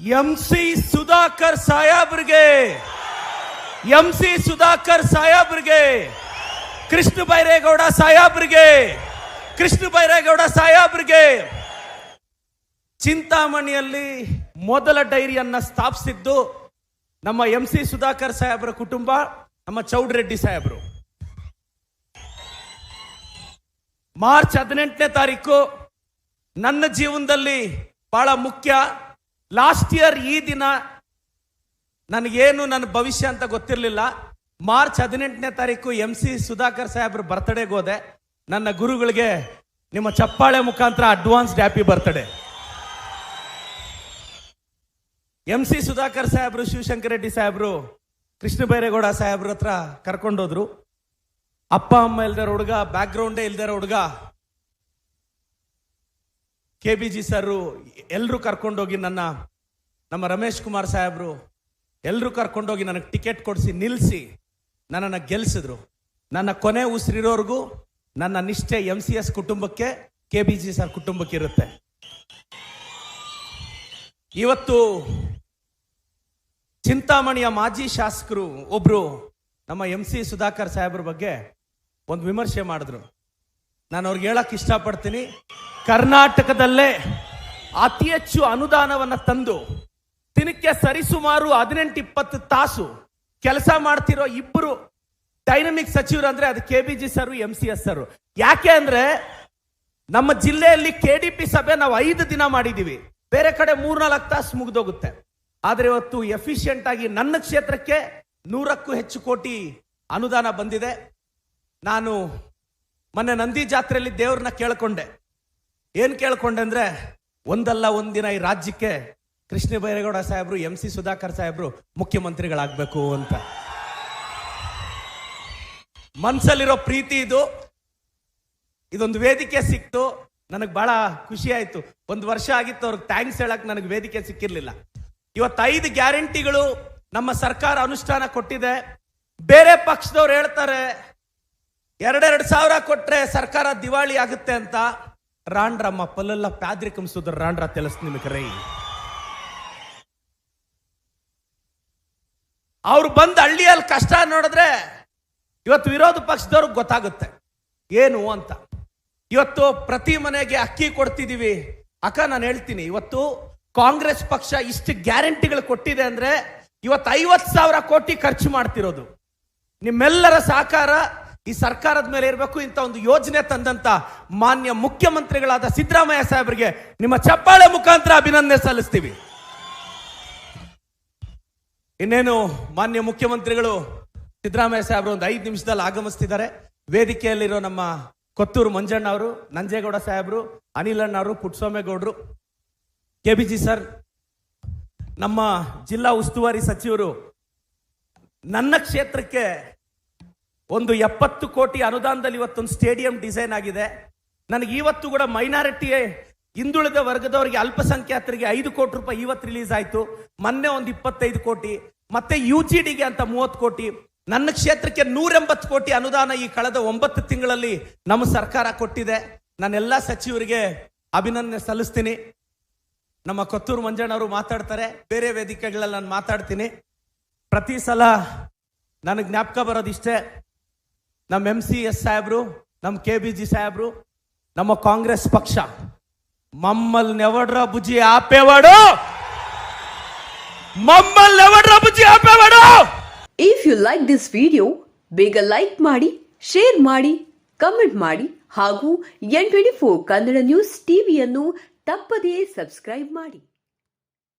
M C Sudhakar ಸಾಹೇಬ್ರಿಗೆ, M C Sudhakar ಸಾಹೇಬ್ರಿಗೆ, ಕೃಷ್ಣ ಬೈರೇಗೌಡ ಸಾಹೇಬ್ರಿಗೆ, ಕೃಷ್ಣ ಬೈರೇಗೌಡ ಸಾಹೇಬ್ರಿಗೆ ಚಿಂತಾಮಣಿಯಲ್ಲಿ ಮೊದಲ ಡೈರಿಯನ್ನ ಸ್ಥಾಪಿಸಿದ್ದು ನಮ್ಮ ಎಂ ಸಿ ಸುಧಾಕರ್ ಸಾಹೇಬ್ರ ಕುಟುಂಬ, ನಮ್ಮ ಚೌಡ್ರೆಡ್ಡಿ ಸಾಹೇಬ್ರು. ಮಾರ್ಚ್ ಹದಿನೆಂಟನೇ ತಾರೀಕು ನನ್ನ ಜೀವನದಲ್ಲಿ ಬಹಳ ಮುಖ್ಯ ಲಾಸ್ಟ್ ಇಯರ್ ಈ ದಿನ ನನಗೇನು ನನ್ನ ಭವಿಷ್ಯ ಅಂತ ಗೊತ್ತಿರಲಿಲ್ಲ. ಮಾರ್ಚ್ ಹದಿನೆಂಟನೇ ತಾರೀಕು ಎಂ ಸಿ ಸುಧಾಕರ್ ಸಾಹೇಬ್ರ ಬರ್ತ್ಡೇಗೆ ಹೋದೆ. ನನ್ನ ಗುರುಗಳಿಗೆ ನಿಮ್ಮ ಚಪ್ಪಾಳೆ ಮುಖಾಂತರ advanced happy birthday M C Sudhakar ಸಾಹೇಬ್ರು, ಶಿವಶಂಕರ ರೆಡ್ಡಿ ಸಾಹೇಬ್ರು, ಕೃಷ್ಣ ಬೈರೇಗೌಡ ಸಾಹೇಬ್ರ ಹತ್ರ ಕರ್ಕೊಂಡೋದ್ರು. ಅಪ್ಪ, ಅಮ್ಮ ಇಲ್ದಾರ ಹುಡುಗ ಬ್ಯಾಕ್ ಗ್ರೌಂಡೇ ಇಲ್ದಾರ ಹುಡುಗ ಕೆ ಬಿ ಜಿ ಸರ್ ಎಲ್ಲರೂ ಕರ್ಕೊಂಡೋಗಿ ನನ್ನ, ನಮ್ಮ ರಮೇಶ್ ಕುಮಾರ್ ಸಾಹೇಬ್ರು ಎಲ್ಲರೂ ಕರ್ಕೊಂಡೋಗಿ ನನಗೆ ಟಿಕೆಟ್ ಕೊಡಿಸಿ ನಿಲ್ಲಿಸಿ ನನ್ನನ್ನು ಗೆಲ್ಲಿಸಿದ್ರು ನನ್ನ ಕೊನೆ ಉಸಿರಿರೋರ್ಗೂ ನನ್ನ ನಿಷ್ಠೆ ಎಂ ಸಿ ಎಸ್ ಕುಟುಂಬಕ್ಕೆ ಕೆ ಬಿ ಜಿ ಸರ್ ಕುಟುಂಬಕ್ಕೆ ಇರುತ್ತೆ. ಇವತ್ತು ಚಿಂತಾಮಣಿಯ ಮಾಜಿ ಶಾಸಕರು ಒಬ್ರು ನಮ್ಮ ಎಂ ಸಿ ಸುಧಾಕರ್ ಸಾಹೇಬ್ರ ಬಗ್ಗೆ ಒಂದು ವಿಮರ್ಶೆ ಮಾಡಿದ್ರು. ನಾನು ಅವ್ರಿಗೆ ಹೇಳಕ್ ಇಷ್ಟಪಡ್ತೀನಿ. ಕರ್ನಾಟಕದಲ್ಲೇ ಅತಿ ಹೆಚ್ಚು ಅನುದಾನವನ್ನ ತಂದು ದಿನಕ್ಕೆ ಸರಿಸುಮಾರು ಹದಿನೆಂಟು ಇಪ್ಪತ್ತು ತಾಸು ಕೆಲಸ ಮಾಡ್ತಿರೋ ಇಬ್ಬರು ಡೈನಮಿಕ್ ಸಚಿವರು ಅಂದ್ರೆ ಅದು K B G sir M C S sir. ಯಾಕೆ ಅಂದ್ರೆ ನಮ್ಮ ಜಿಲ್ಲೆಯಲ್ಲಿ ಕೆ ಡಿ ಪಿ ಸಭೆ ನಾವು ಐದು ದಿನ ಮಾಡಿದೀವಿ. ಬೇರೆ ಕಡೆ ಮೂರ್ನಾಲ್ಕು ತಾಸು ಮುಗಿದೋಗುತ್ತೆ. ಆದರೆ ಇವತ್ತು ಎಫಿಷಿಯಂಟ್ ಆಗಿ ನನ್ನ ಕ್ಷೇತ್ರಕ್ಕೆ ನೂರಕ್ಕೂ ಹೆಚ್ಚು ಕೋಟಿ ಅನುದಾನ ಬಂದಿದೆ. ನಾನು ಮೊನ್ನೆ ನಂದಿ ಜಾತ್ರೆಯಲ್ಲಿ ದೇವ್ರನ್ನ ಕೇಳ್ಕೊಂಡೆ. ಏನ್ ಕೇಳ್ಕೊಂಡೆ ಅಂದ್ರೆ, ಒಂದಲ್ಲ ಒಂದಿನ ಈ ರಾಜ್ಯಕ್ಕೆ ಕೃಷ್ಣ ಬೈರೇಗೌಡ ಸಾಹೇಬ್ರು, ಎಂ ಸಿ ಸುಧಾಕರ್ ಸಾಹೇಬ್ರು ಮುಖ್ಯಮಂತ್ರಿಗಳಾಗಬೇಕು ಅಂತ. ಮನ್ಸಲ್ಲಿರೋ ಪ್ರೀತಿ ಇದು. ಇದೊಂದು ವೇದಿಕೆ ಸಿಕ್ತು. ನನಗೆ ಬಹಳ ಖುಷಿ ಆಯ್ತು. ಒಂದು ವರ್ಷ ಆಗಿತ್ತು, ಅವ್ರಿಗೆ ಥ್ಯಾಂಕ್ಸ್ ಹೇಳಕ್ ನನಗೆ ವೇದಿಕೆ ಸಿಕ್ಕಿರ್ಲಿಲ್ಲ. ಇವತ್ತು ಐದು ಗ್ಯಾರಂಟಿಗಳು ನಮ್ಮ ಸರ್ಕಾರ ಅನುಷ್ಠಾನ ಕೊಟ್ಟಿದೆ. ಬೇರೆ ಪಕ್ಷದವ್ರು ಹೇಳ್ತಾರೆ ಎರಡೆರಡು ಸಾವಿರ ಕೊಟ್ರೆ ಸರ್ಕಾರ ದಿವಾಳಿ ಆಗುತ್ತೆ ಅಂತ ರಾಂಡ್ರಮ್ಮ ಪಲ್ಲೆಲ್ಲ ಪ್ಯಾದ್ರಿಕಂ ಸುಧರ್ ರಾಂಡ್ರ తెలుసు ನಿಮಗೆ ರೈ ಅವ್ರು ಬಂದು ಹಳ್ಳಿಯಲ್ಲಿ ಕಷ್ಟ ನೋಡಿದ್ರೆ ಇವತ್ತು ವಿರೋಧ ಪಕ್ಷದವ್ರಿಗೆ ಗೊತ್ತಾಗುತ್ತೆ ಏನು ಅಂತ ಇವತ್ತು ಪ್ರತಿ ಮನೆಗೆ ಅಕ್ಕಿ ಕೊಡ್ತಿದೀವಿ ಅಕ್ಕ ನಾನು ಹೇಳ್ತೀನಿ ಇವತ್ತು ಕಾಂಗ್ರೆಸ್ ಪಕ್ಷ ಇಷ್ಟು ಗ್ಯಾರಂಟಿಗಳು ಕೊಟ್ಟಿದೆ ಅಂದ್ರೆ ಇವತ್ತು ಐವತ್ತು ಸಾವಿರ ಕೋಟಿ ಖರ್ಚು ಮಾಡ್ತಿರೋದು ನಿಮ್ಮೆಲ್ಲರ ಸಹಕಾರ ಈ ಸರ್ಕಾರದ ಮೇಲೆ ಇರಬೇಕು ಇಂಥ ಒಂದು ಯೋಜನೆ ತಂದಂತ ಮಾನ್ಯ ಮುಖ್ಯಮಂತ್ರಿಗಳಾದ ಸಿದ್ದರಾಮಯ್ಯ ಸಾಹೇಬರಿಗೆ ನಿಮ್ಮ ಚಪ್ಪಾಳೆ ಮುಖಾಂತರ ಅಭಿನಂದನೆ ಸಲ್ಲಿಸ್ತೀವಿ. ಇನ್ನೇನು ಮಾನ್ಯ ಮುಖ್ಯಮಂತ್ರಿಗಳು ಸಿದ್ದರಾಮಯ್ಯ ಸಾಹೇಬರು ಒಂದು ಐದು ನಿಮಿಷದಲ್ಲಿ ಆಗಮಿಸ್ತಿದ್ದಾರೆ. ವೇದಿಕೆಯಲ್ಲಿರೋ ನಮ್ಮ ಕೊತ್ತೂರು ಮಂಜಣ್ಣ ಅವರು, ನಂಜೇಗೌಡ ಸಾಹೇಬರು, ಅನಿಲಣ್ಣ ಅವರು ಪುಟ್ಸ್ವಾಮೇಗೌಡರು ಕೆ ಬಿ ಜಿ ಸರ್, ನಮ್ಮ ಜಿಲ್ಲಾ ಉಸ್ತುವಾರಿ ಸಚಿವರು ನನ್ನ ಕ್ಷೇತ್ರಕ್ಕೆ ಒಂದು ಎಪ್ಪತ್ತು ಕೋಟಿ ಅನುದಾನದಲ್ಲಿ ಇವತ್ತೊಂದು ಸ್ಟೇಡಿಯಂ ಡಿಸೈನ್ ಆಗಿದೆ. ನನಗೆ ಇವತ್ತು ಕೂಡ ಮೈನಾರಿಟಿ ಹಿಂದುಳಿದ ವರ್ಗದವರಿಗೆ ಅಲ್ಪಸಂಖ್ಯಾತರಿಗೆ ಐದು ಕೋಟಿ ರೂಪಾಯಿ ಇವತ್ತು ರಿಲೀಸ್ ಆಯಿತು. ಮೊನ್ನೆ ಒಂದು ಇಪ್ಪತ್ತೈದು ಕೋಟಿ, ಮತ್ತೆ ಯು ಜಿ ಡಿಗೆ ಅಂತ ಮೂವತ್ತು ಕೋಟಿ. ನನ್ನ ಕ್ಷೇತ್ರಕ್ಕೆ ನೂರೆಂಬತ್ತು ಕೋಟಿ ಅನುದಾನ ಈ ಕಳೆದ ಒಂಬತ್ತು ತಿಂಗಳಲ್ಲಿ ನಮ್ಮ ಸರ್ಕಾರ ಕೊಟ್ಟಿದೆ. ನಾನೆಲ್ಲ ಸಚಿವರಿಗೆ ಅಭಿನಂದನೆ ಸಲ್ಲಿಸ್ತೀನಿ. ನಮ್ಮ ಕೊತ್ತೂರು ಮಂಜಣ್ಣ ಅವರು ಮಾತಾಡ್ತಾರೆ. ಬೇರೆ ವೇದಿಕೆಗಳಲ್ಲಿ ನಾನು ಮಾತಾಡ್ತೀನಿ. ಪ್ರತಿ ಸಲ ನನಗೆ ಜ್ಞಾಪಕ ಬರೋದಿಷ್ಟೇ. ನಮ್ಮ ಎಂ ಸಿ ಎಸ್ ಸಾಹೇಬ್ರು ನಮ್ಮ ಕೆ ಬಿ ಜಿ ಸಾಹೇಬ್ರು, ನಮ್ಮ ಕಾಂಗ್ರೆಸ್ ಪಕ್ಷ, ಮಮ್ಮಲ್ ನೆವಡ್ರ ಬುಜಿ ಆಪೇವಾಡು! ಮಮ್ಮಲ್ ನೆವಡ್ರ ಬುಜಿ ಆಪೇವಾಡು! If you like this video ಬೇಗ ಲೈಕ್ ಮಾಡಿ ಶೇರ್ ಮಾಡಿ ಕಮೆಂಟ್ ಮಾಡಿ, ಹಾಗೂ N twenty four Kannada news ಟಿವಿಯನ್ನು ತಪ್ಪದೇ ಸಬ್ಸ್ಕ್ರೈಬ್ ಮಾಡಿ.